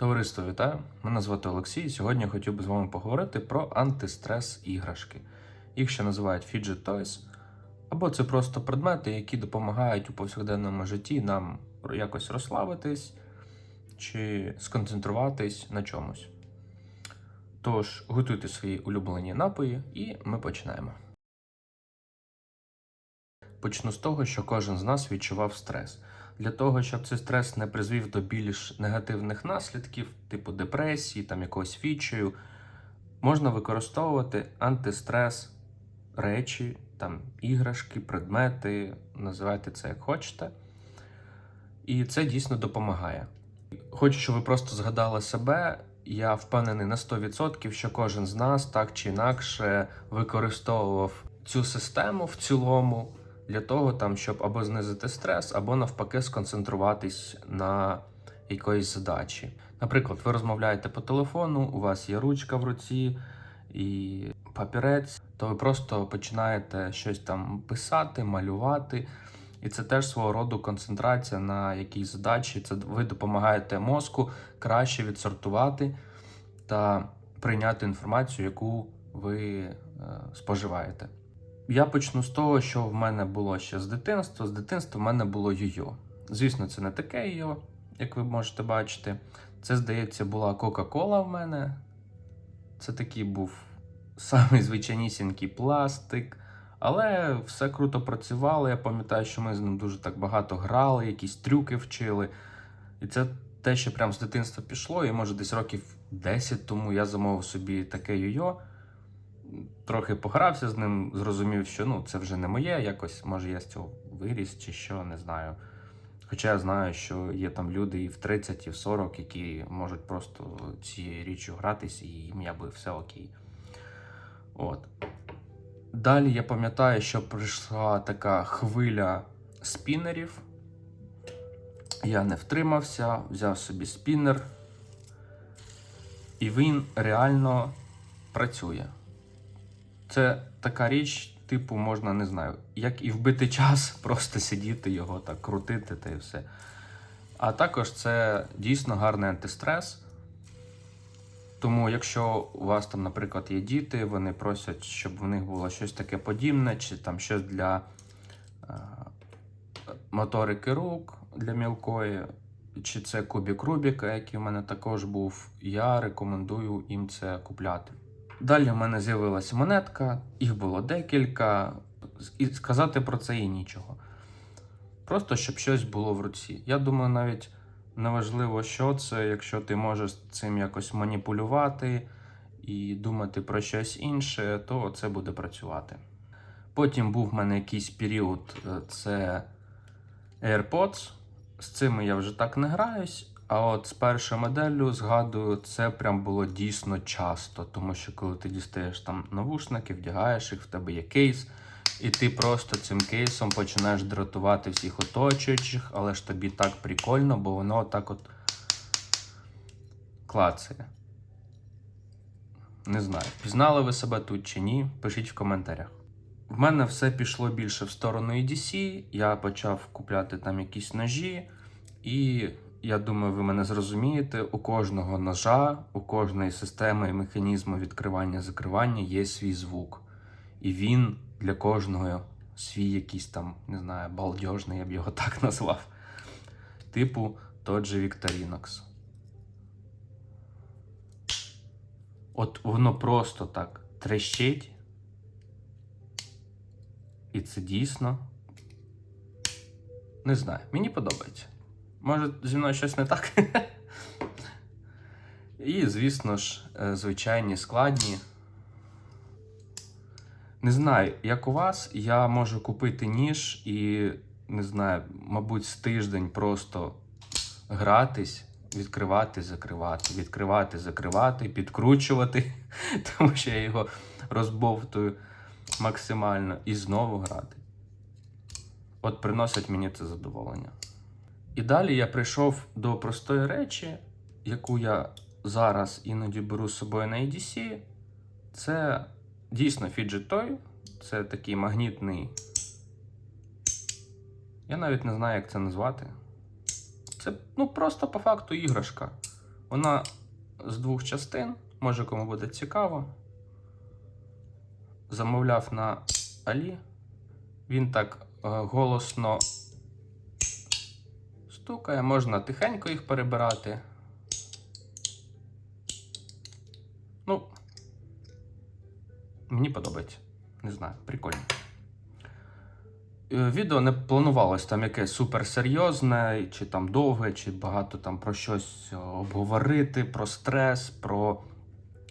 Товариство, вітаю! Мене звати Олексій. Сьогодні я хотів би з вами поговорити про антистрес іграшки. Їх ще називають Fidget Toys, або це просто предмети, які допомагають у повсякденному житті нам якось розслабитись чи сконцентруватись на чомусь. Тож, готуйте свої улюблені напої, і ми починаємо. Почну з того, що кожен з нас відчував стрес. Для того, щоб цей стрес не призвів до більш негативних наслідків, типу депресії, там якогось відчаю, можна використовувати антистрес речі, там іграшки, предмети, називайте це як хочете. І це дійсно допомагає. Хочу, щоб ви просто згадали себе. Я впевнений на 100%, що кожен з нас так чи інакше використовував цю систему в цілому для того, там, щоб або знизити стрес, або навпаки сконцентруватись на якоїсь задачі. Наприклад, ви розмовляєте по телефону, у вас є ручка в руці і папірець, то ви просто починаєте щось там писати, малювати. І це теж свого роду концентрація на якійсь задачі. Це ви допомагаєте мозку краще відсортувати та прийняти інформацію, яку ви е, споживаєте. Я почну з того, що в мене було ще з дитинства. З дитинства в мене було йо-йо. Звісно, це не таке йо, як ви можете бачити. Це, здається, була Кока-Кола в мене. Це такий був самий звичайнісінький пластик. Але все круто працювало. Я пам'ятаю, що ми з ним дуже так багато грали, якісь трюки вчили. І це те, що прям з дитинства пішло, і може десь років 10 тому я замовив собі таке йо-йо. Трохи погрався з ним, зрозумів, що ну, це вже не моє, якось, може, я з цього виріс чи що, не знаю. Хоча я знаю, що є там люди і в 30, і в 40, які можуть просто цією річчю гратись, і їм якби все окей. От. Далі я пам'ятаю, що прийшла така хвиля спінерів. Я не втримався, взяв собі спінер, і він реально працює. Це така річ, типу, можна, не знаю, як і вбити час, просто сидіти його так, крутити та і все. А також це дійсно гарний антистрес. Тому, якщо у вас там, наприклад, є діти, вони просять, щоб в них було щось таке подібне, чи там щось для е, моторики рук для мілкої, чи це кубік Рубіка, який в мене також був, я рекомендую їм це купляти. Далі в мене з'явилася монетка, їх було декілька, і сказати про це і нічого. Просто щоб щось було в руці. Я думаю, навіть неважливо, що це, якщо ти можеш цим якось маніпулювати і думати про щось інше, то це буде працювати. Потім був в мене якийсь період, е, це AirPods. З цими я вже так не граюсь. А от з першою моделлю, згадую, це прям було дійсно часто, тому що коли ти дістаєш там навушники, вдягаєш їх, в тебе є кейс, і ти просто цим кейсом починаєш дратувати всіх оточуючих, але ж тобі так прикольно, бо воно так от клацає. Не знаю, пізнали ви себе тут чи ні, пишіть в коментарях. В мене все пішло більше в сторону EDC, я почав купляти там якісь ножі, і я думаю, ви мене зрозумієте, у кожного ножа, у кожної системи і механізму відкривання-закривання є свій звук. І він для кожного свій якийсь там, не знаю, балдежний, я б його так назвав. Типу тот же Victorinox. От воно просто так трещить. І це дійсно. Не знаю, мені подобається. Може, зі мною щось не так. І, звісно ж, е, звичайні складні. Не знаю, як у вас, я можу купити ніж і, не знаю, мабуть, з тиждень просто гратись, відкривати, закривати, відкривати, закривати, підкручувати, тому що я його розбовтую максимально і знову грати. От приносить мені це задоволення. І далі я прийшов до простої речі, яку я зараз іноді беру з собою на EDC. Це дійсно Fidget Toy. Це такий магнітний. Я навіть не знаю, як це назвати. Це ну, просто по факту іграшка. Вона з двох частин, може кому буде цікаво. Замовляв на Алі. Він так е, голосно стукає, можна тихенько їх перебирати. Ну, мені подобається. Не знаю, прикольно. Е, Відео не планувалось там якесь суперсерйозне, чи там довге, чи багато там про щось е, обговорити, про стрес, про.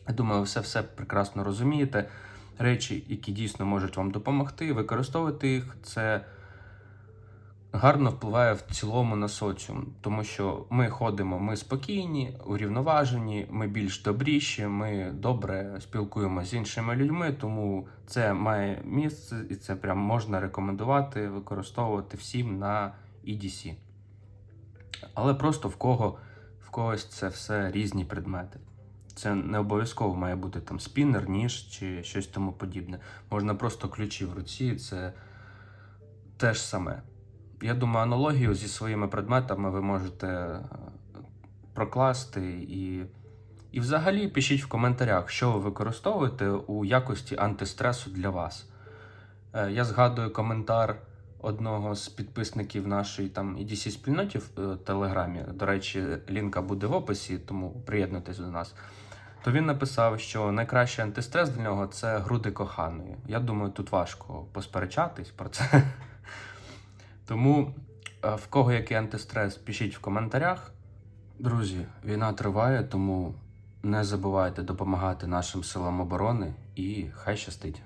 Я думаю, все все прекрасно розумієте. Речі, які дійсно можуть вам допомогти, використовувати їх, це гарно впливає в цілому на соціум, тому що ми ходимо, ми спокійні, урівноважені, ми більш добріші, ми добре спілкуємося з іншими людьми, тому це має місце і це прям можна рекомендувати використовувати всім на EDC. Але просто в кого в когось це все різні предмети. Це не обов'язково має бути там спіннер, ніж чи щось тому подібне. Можна просто ключі в руці, це те ж саме. Я думаю, аналогію зі своїми предметами ви можете е, прокласти і. І взагалі пишіть в коментарях, що ви використовуєте у якості антистресу для вас. Е, Я згадую коментар одного з підписників нашої там EDC спільноті в е, Телеграмі. До речі, лінка буде в описі, тому приєднуйтесь до нас. То він написав, що найкращий антистрес для нього це груди коханої. Я думаю, тут важко посперечатись про це. Тому е, в кого який антистрес, пишіть в коментарях. Друзі, війна триває, тому не забувайте допомагати нашим силам оборони і хай щастить.